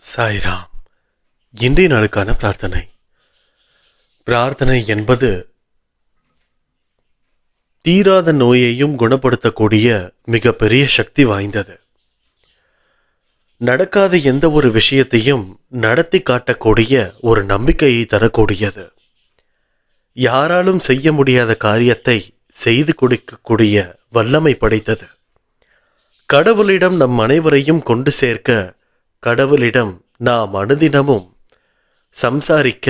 சாய்ராம் இன்றைய நாளுக்கான பிரார்த்தனை. பிரார்த்தனை என்பது தீராத நோயையும் குணப்படுத்தக்கூடிய மிகப்பெரிய சக்தி வாய்ந்தது. நடக்காத எந்த ஒரு விஷயத்தையும் நடத்தி காட்டக்கூடிய ஒரு நம்பிக்கையை தரக்கூடியது. யாராலும் செய்ய முடியாத காரியத்தை செய்து கொடுக்கக்கூடிய வல்லமை படைத்தது. கடவுளிடம் நம் அனைவரையும் கொண்டு சேர்க்க கடவுளிடம் நாம் அனுதினமும் சம்சாரிக்க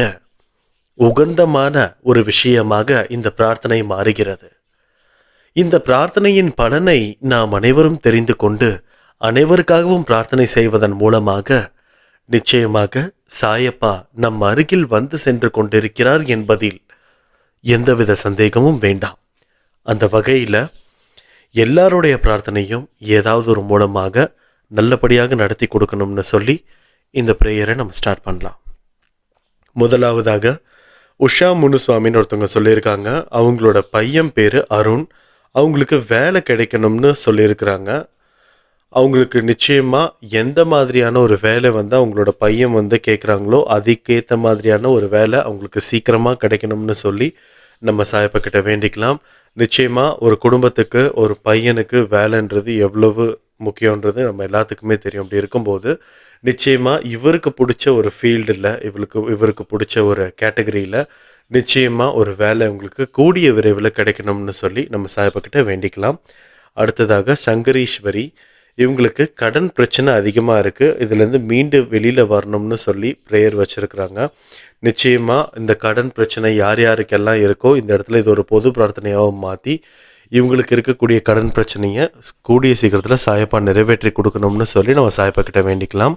உகந்தமான ஒரு விஷயமாக இந்த பிரார்த்தனை மாறுகிறது. இந்த பிரார்த்தனையின் பலனை நாம் அனைவரும் தெரிந்து கொண்டு அனைவருக்காகவும் பிரார்த்தனை செய்வதன் மூலமாக நிச்சயமாக சாயப்பா நம் அருகில் வந்து சென்று கொண்டிருக்கிறார் என்பதில் எந்தவித சந்தேகமும் வேண்டாம். அந்த வகையில் எல்லாருடைய பிரார்த்தனையும் ஏதாவது ஒரு மூலமாக நல்லபடியாக நடத்தி கொடுக்கணும்னு சொல்லி இந்த ப்ரேயரை நம்ம ஸ்டார்ட் பண்ணலாம். முதலாவதாக உஷா முனுசுவாமின்னு ஒருத்தவங்க சொல்லியிருக்காங்க. அவங்களோட பையன் பேர் அருண். அவங்களுக்கு வேலை கிடைக்கணும்னு சொல்லியிருக்கிறாங்க. அவங்களுக்கு நிச்சயமாக எந்த மாதிரியான ஒரு வேலை வந்து அவங்களோட பையன் வந்து கேட்குறாங்களோ அதுக்கேற்ற மாதிரியான ஒரு வேலை அவங்களுக்கு சீக்கிரமாக கிடைக்கணும்னு சொல்லி நம்ம சாயப்பக்கிட்ட வேண்டிக்கலாம். நிச்சயமாக ஒரு குடும்பத்துக்கு ஒரு பையனுக்கு வேலைன்றது எவ்வளவு முக்கியன்றது நம்ம எல்லாத்துக்குமே தெரியும். அப்படி இருக்கும்போது நிச்சயமாக இவருக்கு பிடிச்ச ஒரு ஃபீல்டில் இவருக்கு இவருக்கு பிடிச்ச ஒரு கேட்டகரியில் நிச்சயமாக ஒரு வேலை உங்களுக்கு கூடிய விரைவில் கிடைக்கணும்னு சொல்லி நம்ம சாயப்பக்கிட்ட வேண்டிக்கலாம். அடுத்ததாக சங்கரீஸ்வரி இவங்களுக்கு கடன் பிரச்சனை அதிகமாக இருக்குது இதுலேருந்து மீண்டு வெளியில் வரணும்னு சொல்லி ப்ரேயர் வச்சுருக்குறாங்க. நிச்சயமாக இந்த கடன் பிரச்சனை யார் யாருக்கெல்லாம் இருக்கோ இந்த இடத்துல இது ஒரு பொது பிரார்த்தனையாகவும் மாற்றி இவங்களுக்கு இருக்கக்கூடிய கடன் பிரச்சனையை கூடிய சீக்கிரத்தில் சாயப்பா நிறைவேற்றி கொடுக்கணும்னு சொல்லி நம்ம சாயப்பா கிட்ட வேண்டிக்கலாம்.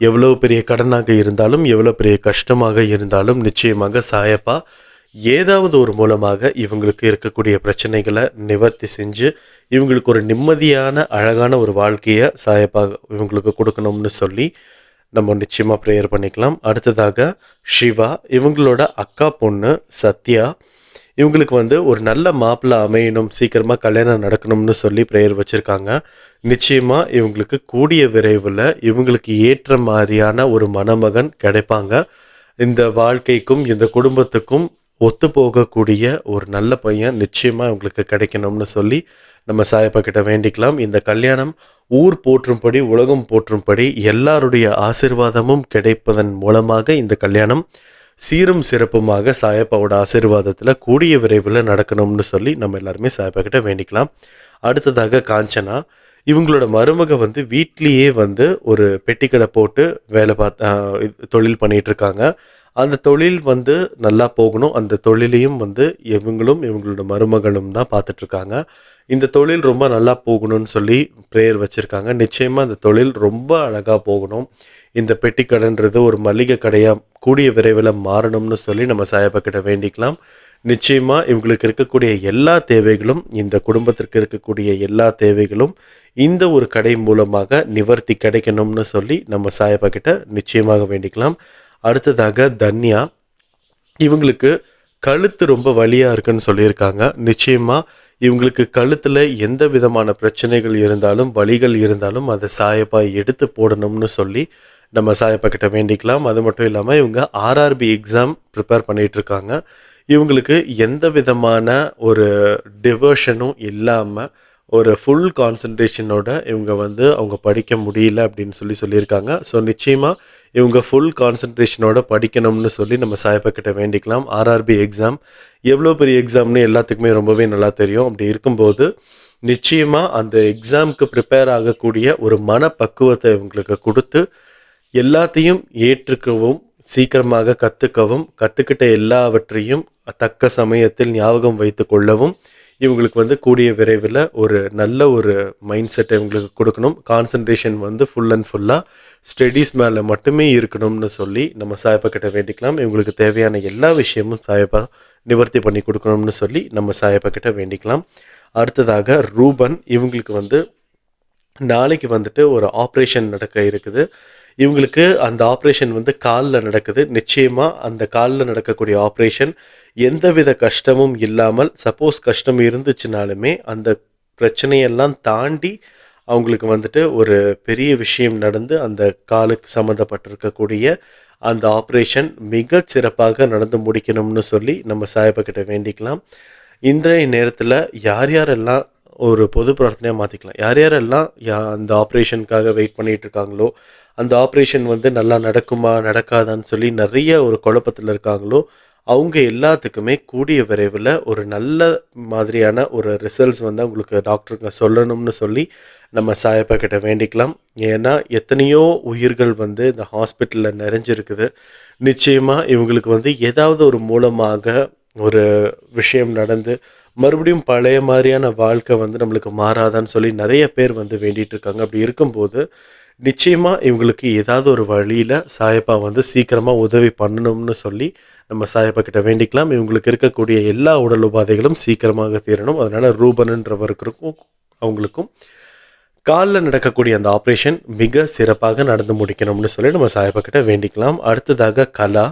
எவ்வளோ பெரிய கடனாக இருந்தாலும் எவ்வளோ பெரிய கஷ்டமாக இருந்தாலும் நிச்சயமாக சாயப்பா ஏதாவது ஒரு மூலமாக இவங்களுக்கு இருக்கக்கூடிய பிரச்சனைகளை நிவர்த்தி செஞ்சு இவங்களுக்கு ஒரு நிம்மதியான அழகான ஒரு வாழ்க்கையை சாயப்பா இவங்களுக்கு கொடுக்கணும்னு சொல்லி நம்ம நிச்சயமாக ப்ரேயர் பண்ணிக்கலாம். அடுத்ததாக சிவா இவங்களோட அக்கா பொண்ணு சத்யா இவங்களுக்கு வந்து ஒரு நல்ல மாப்பிள்ளை அமையணும் சீக்கிரமாக கல்யாணம் நடக்கணும்னு சொல்லி ப்ரேயர் வச்சுருக்காங்க. நிச்சயமாக இவங்களுக்கு கூடிய விரைவில் இவங்களுக்கு ஏற்ற மாதிரியான ஒரு மணமகன் கிடைப்பாங்க. இந்த வாழ்க்கைக்கும் இந்த குடும்பத்துக்கும் ஒத்து போகக்கூடிய ஒரு நல்ல பையன் நிச்சயமாக இவங்களுக்கு கிடைக்கணும்னு சொல்லி நம்ம சாயப்பா கிட்ட வேண்டிக்கலாம். இந்த கல்யாணம் ஊர் போற்றும்படி உலகம் போற்றும்படி எல்லாருடைய ஆசிர்வாதமும் கிடைப்பதன் மூலமாக இந்த கல்யாணம் சீரும் சிறப்புமாக சாயப்பாவோட ஆசீர்வாதத்தில் கூடிய விரைவில் நடக்கணும்னு சொல்லி நம்ம எல்லாருமே சாயப்பா கிட்ட வேண்டிக்கலாம். அடுத்ததாக காஞ்சனா இவங்களோட மருமக வந்து வீட்லேயே வந்து ஒரு பெட்டிக்கடை போட்டு வேலை பார்த்து தொழில் பண்ணிட்டு இருக்காங்க. அந்த தொழில் வந்து நல்லா போகணும். அந்த தொழிலையும் வந்து இவங்களும் இவங்களோட மருமகளும் தான் பார்த்துட்ருக்காங்க. இந்த தொழில் ரொம்ப நல்லா போகணும்னு சொல்லி ப்ரேயர் வச்சுருக்காங்க. நிச்சயமாக அந்த தொழில் ரொம்ப அழகாக போகணும். இந்த பெட்டி கடைன்றது ஒரு மளிகை கடையாக கூடிய விரைவில் மாறணும்னு சொல்லி நம்ம சாயப்பா கிட்ட வேண்டிக்கலாம். நிச்சயமாக இவங்களுக்கு இருக்கக்கூடிய எல்லா தேவைகளும் இந்த குடும்பத்திற்கு இருக்கக்கூடிய எல்லா தேவைகளும் இந்த ஒரு கடை மூலமாக நிவர்த்தி கிடைக்கணும்னு சொல்லி நம்ம சாயப்பா கிட்ட நிச்சயமாக வேண்டிக்கலாம். அடுத்ததாக தன்யா. இவங்களுக்கு கழுத்து ரொம்ப வலியாக இருக்குன்னு சொல்லியிருக்காங்க. நிச்சயமாக இவங்களுக்கு கழுத்தில் எந்த விதமான பிரச்சனைகள் இருந்தாலும் வழிகள் இருந்தாலும் அதை சாயப்பா எடுத்து போடணும்னு சொல்லி நம்ம சாயப்பா கிட்ட வேண்டிக்கலாம். அது மட்டும் இல்லாமல் இவங்க ஆர்ஆர்பி எக்ஸாம் ப்ரிப்பேர் பண்ணிகிட்டு இருக்காங்க. இவங்களுக்கு எந்த விதமான ஒரு டிவர்ஷனும் இல்லாமல் ஒரு ஃபுல் கான்சன்ட்ரேஷனோட இவங்க வந்து அவங்க படிக்க முடியல அப்படின்னு சொல்லி சொல்லியிருக்காங்க. ஸோ நிச்சயமாக இவங்க ஃபுல் கான்சன்ட்ரேஷனோட படிக்கணும்னு சொல்லி நம்ம சாயப்பக்கிட்ட வேண்டிக்கலாம். ஆர்ஆர்பி எக்ஸாம் எவ்வளோ பெரிய எக்ஸாம்னு எல்லாத்துக்குமே ரொம்பவே நல்லா தெரியும். அப்படி இருக்கும்போது நிச்சயமாக அந்த எக்ஸாமுக்கு ப்ரிப்பேர் ஆகக்கூடிய ஒரு மனப்பக்குவத்தை இவங்களுக்கு கொடுத்து எல்லாத்தையும் ஏற்றுக்கவும் சீக்கிரமாக கற்றுக்கவும் கற்றுக்கிட்ட எல்லாவற்றையும் தக்க சமயத்தில் ஞாபகம் வைத்து கொள்ளவும் இவங்களுக்கு வந்து கூடிய விரைவில் ஒரு நல்ல ஒரு மைண்ட் செட்டை இவங்களுக்கு கொடுக்கணும். கான்சன்ட்ரேஷன் வந்து ஃபுல் அண்ட் ஃபுல்லாக ஸ்டடீஸ் மேலே மட்டுமே இருக்கணும்னு சொல்லி நம்ம சாயப்பா கிட்ட வேண்டிக்கலாம். இவங்களுக்கு தேவையான எல்லா விஷயமும் சாயப்பா நிவர்த்தி பண்ணி கொடுக்கணும்னு சொல்லி நம்ம சாயப்பா கிட்ட வேண்டிக்கலாம். அடுத்ததாக ரூபன் இவங்களுக்கு வந்து நாளைக்கு வந்துட்டு ஒரு ஆப்ரேஷன் நடக்க இருக்குது. இவங்களுக்கு அந்த ஆப்ரேஷன் வந்து காலில் நடக்குது. நிச்சயமாக அந்த காலில் நடக்கக்கூடிய ஆப்ரேஷன் எந்தவித கஷ்டமும் இல்லாமல் சப்போஸ் கஷ்டம் இருந்துச்சுனாலுமே அந்த பிரச்சனையெல்லாம் தாண்டி அவங்களுக்கு வந்துட்டு ஒரு பெரிய விஷயம் நடந்து அந்த காலுக்கு சம்மந்தப்பட்டிருக்கக்கூடிய அந்த ஆப்ரேஷன் மிக சிறப்பாக நடந்து முடிக்கணும்னு சொல்லி நம்ம சாயப்பக்கிட்ட வேண்டிக்கலாம். இன்றைய நேரத்தில் யார் யாரெல்லாம் ஒரு பொது பிரார்த்தனையாக மாற்றிக்கலாம் யார் யாரெல்லாம் யா அந்த ஆப்ரேஷனுக்காக வெயிட் பண்ணிகிட்டு இருக்காங்களோ அந்த ஆப்ரேஷன் வந்து நல்லா நடக்குமா நடக்காதான்னு சொல்லி நிறைய ஒரு குழப்பத்தில் இருக்காங்களோ அவங்க எல்லாத்துக்குமே கூடிய விரைவில் ஒரு நல்ல மாதிரியான ஒரு ரிசல்ட்ஸ் வந்து அவங்களுக்கு டாக்டருங்க சொல்லணும்னு சொல்லி நம்ம சாயப்பா கிட்ட வேண்டிக்கலாம். ஏன்னா எத்தனையோ உயிர்கள் வந்து இந்த ஹாஸ்பிட்டலில் நிறைஞ்சிருக்குது. நிச்சயமாக இவங்களுக்கு வந்து ஏதாவது ஒரு மூலமாக ஒரு விஷயம் நடந்து மறுபடியும் பழைய மாதிரியான வாழ்க்கை வந்து நம்மளுக்கு மாறாதான்னு சொல்லி நிறைய பேர் வந்து வேண்டிகிட்டு இருக்காங்க. அப்படி இருக்கும்போது நிச்சயமாக இவங்களுக்கு ஏதாவது ஒரு வழியில் சாயப்பா வந்து சீக்கிரமாக உதவி பண்ணணும்னு சொல்லி நம்ம சாயப்பா கிட்ட வேண்டிக்கலாம். இவங்களுக்கு இருக்கக்கூடிய எல்லா உடல் உபாதைகளும் சீக்கிரமாக தீரணும். அதனால் ரூபனுன்றவருக்கும் அவங்களுக்கும் காலில் நடக்கக்கூடிய அந்த ஆப்ரேஷன் மிக சிறப்பாக நடந்து முடிக்கணும்னு சொல்லி நம்ம சாயப்பா கிட்ட வேண்டிக்கலாம். அடுத்ததாக கலா.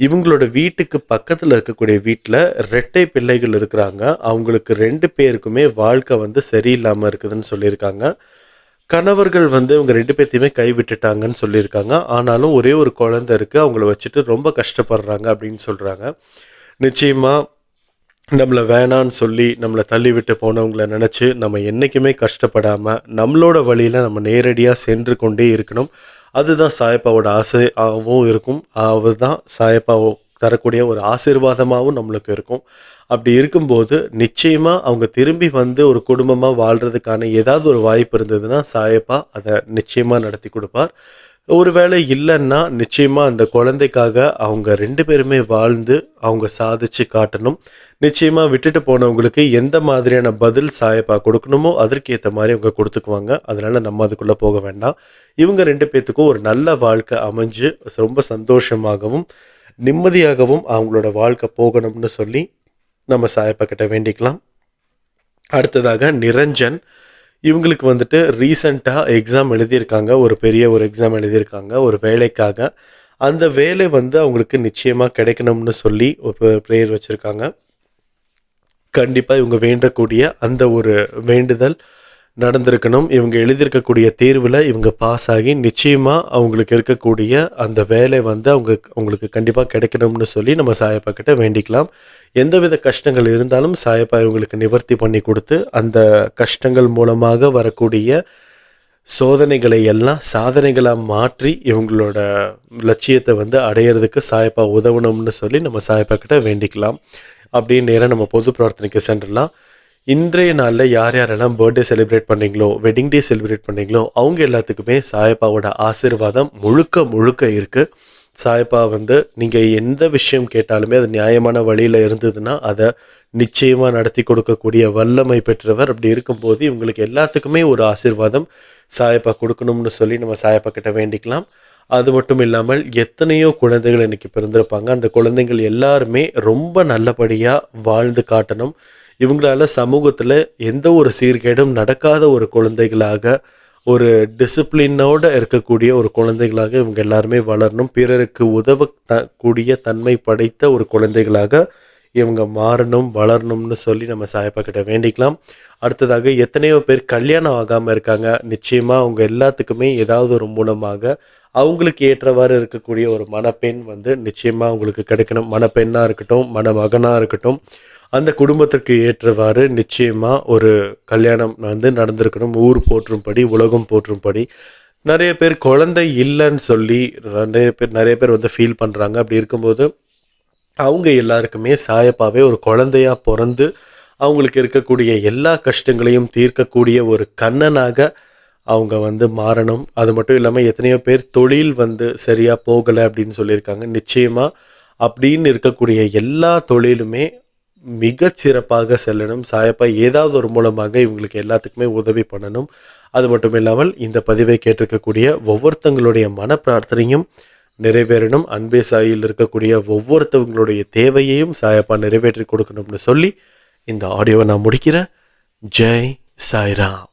இவங்களோட வீட்டுக்கு பக்கத்தில் இருக்கக்கூடிய வீட்டில் ரெட்டை பிள்ளைகள் இருக்கிறாங்க. அவங்களுக்கு ரெண்டு பேருக்குமே வாழ்க்கை வந்து சரியில்லாமல் இருக்குதுன்னு சொல்லியிருக்காங்க. கணவர்கள் வந்து இவங்க ரெண்டு பேர்த்தையுமே கை விட்டுட்டாங்கன்னு சொல்லியிருக்காங்க. ஆனாலும் ஒரே ஒரு குழந்தை இருக்குது அவங்கள வச்சுட்டு ரொம்ப கஷ்டப்படுறாங்க அப்படின்னு சொல்கிறாங்க நிச்சயமாக நம்மளை வேணான்னு சொல்லி நம்மளை தள்ளி விட்டு போனவங்கள நினச்சி நம்ம என்றைக்குமே கஷ்டப்படாமல் நம்மளோட வழியில் நம்ம நேரடியாக சென்று கொண்டே இருக்கணும். அதுதான் சாயப்பாவோட ஆசையாகவும் இருக்கும். அதுதான் சாயப்பாவோ தரக்கூடிய ஒரு ஆசீர்வாதமாகவும் நம்மளுக்கு இருக்கும். அப்படி இருக்கும்போது நிச்சயமாக அவங்க திரும்பி வந்து ஒரு குடும்பமாக வாழ்கிறதுக்கான ஏதாவது ஒரு வாய்ப்பு இருந்ததுன்னா சாயப்பா அதை நிச்சயமாக நடத்தி கொடுப்பார். ஒருவேளை இல்லைன்னா நிச்சயமாக அந்த குழந்தைக்காக அவங்க ரெண்டு பேருமே வாழ்ந்து அவங்க சாதிச்சு காட்டணும். நிச்சயமாக விட்டுட்டு போனவங்களுக்கு எந்த மாதிரியான பதில் சாயப்பா கொடுக்கணுமோ அதற்கேற்ற மாதிரி அவங்க கொடுத்துக்குவாங்க. அதனால் நம்ம அதுக்குள்ளே போக வேண்டாம். இவங்க ரெண்டு பேர்த்துக்கும் ஒரு நல்ல வாழ்க்கை அமைஞ்சு ரொம்ப சந்தோஷமாகவும் நிம்மதியாகவும் அவங்களோட வாழ்க்கை போகணும்னு சொல்லி நம்ம சாயப்பக்கிட்ட வேண்டிக்கலாம். அடுத்ததாக நிரஞ்சன். இவங்களுக்கு வந்துட்டு ரீசண்டாக எக்ஸாம் எழுதியிருக்காங்க. ஒரு பெரிய ஒரு எக்ஸாம் எழுதியிருக்காங்க. ஒரு வேலைக்காக. அந்த வேலை வந்து அவங்களுக்கு நிச்சயமாக கிடைக்கணும்னு சொல்லி ஒரு ப்ரேயர் வச்சுருக்காங்க. கண்டிப்பாக இவங்க வேண்டக்கூடிய அந்த ஒரு வேண்டுதல் நடந்திருக்கணும். இவங்க எழுதியிருக்கக்கூடிய தேர்வில் இவங்க பாஸ் ஆகி நிச்சயமாக அவங்களுக்கு இருக்கக்கூடிய அந்த வேலை வந்து அவங்க அவங்களுக்கு கண்டிப்பாக கிடைக்கணும்னு சொல்லி நம்ம சாயப்பா கிட்ட வேண்டிக்கலாம். எந்தவித கஷ்டங்கள் இருந்தாலும் சாயப்பா இவங்களுக்கு நிவர்த்தி பண்ணி கொடுத்து அந்த கஷ்டங்கள் மூலமாக வரக்கூடிய சோதனைகளை எல்லாம் சாதனைகளாக மாற்றி இவங்களோட லட்சியத்தை வந்து அடையிறதுக்கு சாயப்பா உதவணும்னு சொல்லி நம்ம சாயப்பா கிட்ட வேண்டிக்கலாம். அப்படியே நேரம் நம்ம பொது பிரார்த்தனைக்கு சென்றலாம். இன்றைய நாளில் யார் யாரெல்லாம் பர்த்டே செலிப்ரேட் பண்ணீங்களோ வெட்டிங் டே செலிப்ரேட் பண்ணீங்களோ அவங்க எல்லாத்துக்குமே சாயப்பாவோட ஆசீர்வாதம் முழுக்க முழுக்க இருக்குது சாயப்பா வந்து நீங்கள் எந்த விஷயம் கேட்டாலுமே அது நியாயமான வழியில் இருந்ததுன்னா அதை நிச்சயமாக நடத்தி கொடுக்கக்கூடிய வல்லமை பெற்றவர் அப்படி இருக்கும்போது இவங்களுக்கு எல்லாத்துக்குமே ஒரு ஆசீர்வாதம் சாயப்பா கொடுக்கணும்னு சொல்லி நம்ம சாயப்பா கிட்ட வேண்டிக்கலாம். அது மட்டும் இல்லாமல் எத்தனையோ குழந்தைகள் இன்னைக்கு பிறந்திருப்பாங்க. அந்த குழந்தைங்கள் எல்லாருமே ரொம்ப நல்லபடியாக வாழ்ந்து காட்டணும். இவங்களால சமூகத்தில் எந்த ஒரு சீர்கேடும் நடக்காத ஒரு குழந்தைகளாக ஒரு டிசிப்ளினோட இருக்கக்கூடிய ஒரு குழந்தைகளாக இவங்க எல்லாருமே வளரணும். பிறருக்கு உதவ த கூடிய தன்மை படைத்த ஒரு குழந்தைகளாக இவங்க மாறணும் வளரணும்னு சொல்லி நம்ம சாயப்பா கிட்ட வேண்டிக்கலாம். அடுத்ததாக எத்தனையோ பேர் கல்யாணம் ஆகாமல் இருக்காங்க. நிச்சயமாக அவங்க எல்லாத்துக்குமே ஏதாவது ஒரு மூலமாக அவங்களுக்கு ஏற்றவாறு இருக்கக்கூடிய ஒரு மணப்பெண் வந்து நிச்சயமாக அவங்களுக்கு கிடைக்கணும். மணப்பெண்ணாக இருக்கட்டும் மணமகனாக இருக்கட்டும் அந்த குடும்பத்திற்கு ஏற்றவாறு நிச்சயமாக ஒரு கல்யாணம் வந்து நடந்திருக்கணும். ஊர் போற்றும்படி உலகம் போற்றும்படி. நிறைய பேர் குழந்தை இல்லைன்னு சொல்லி நிறைய பேர் நிறைய பேர் வந்து ஃபீல் பண்ணுறாங்க அப்படி இருக்கும்போது அவங்க எல்லாருக்குமே சாயப்பாவே ஒரு குழந்தையா பிறந்து அவங்களுக்கு இருக்கக்கூடிய எல்லா கஷ்டங்களையும் தீர்க்கக்கூடிய ஒரு கண்ணனாக அவங்க வந்து மாறணும். அது மட்டும் இல்லாமல் எத்தனையோ பேர் தொழில் வந்து சரியாக போகலை அப்படின்னு சொல்லியிருக்காங்க. நிச்சயமாக அப்படின்னு இருக்கக்கூடிய எல்லா தொழிலுமே மிகச்சிறப்பாக செல்லணும். சாயப்பா ஏதாவது ஒரு மூலமாக இவங்களுக்கு எல்லாத்துக்குமே உதவி பண்ணணும். அது மட்டும் இல்லாமல் இந்த பதிவை கேட்டிருக்கக்கூடிய ஒவ்வொருத்தங்களுடைய மன பிரார்த்தனையும் நிறைவேறணும். அன்பே சாயில் இருக்கக்கூடிய ஒவ்வொருத்தவங்களுடைய தேவையையும் சாயப்பா நிறைவேற்றி கொடுக்கணும்னு சொல்லி இந்த ஆடியோவை நான் முடிக்கிறேன். ஜெய் சாய்ராம்.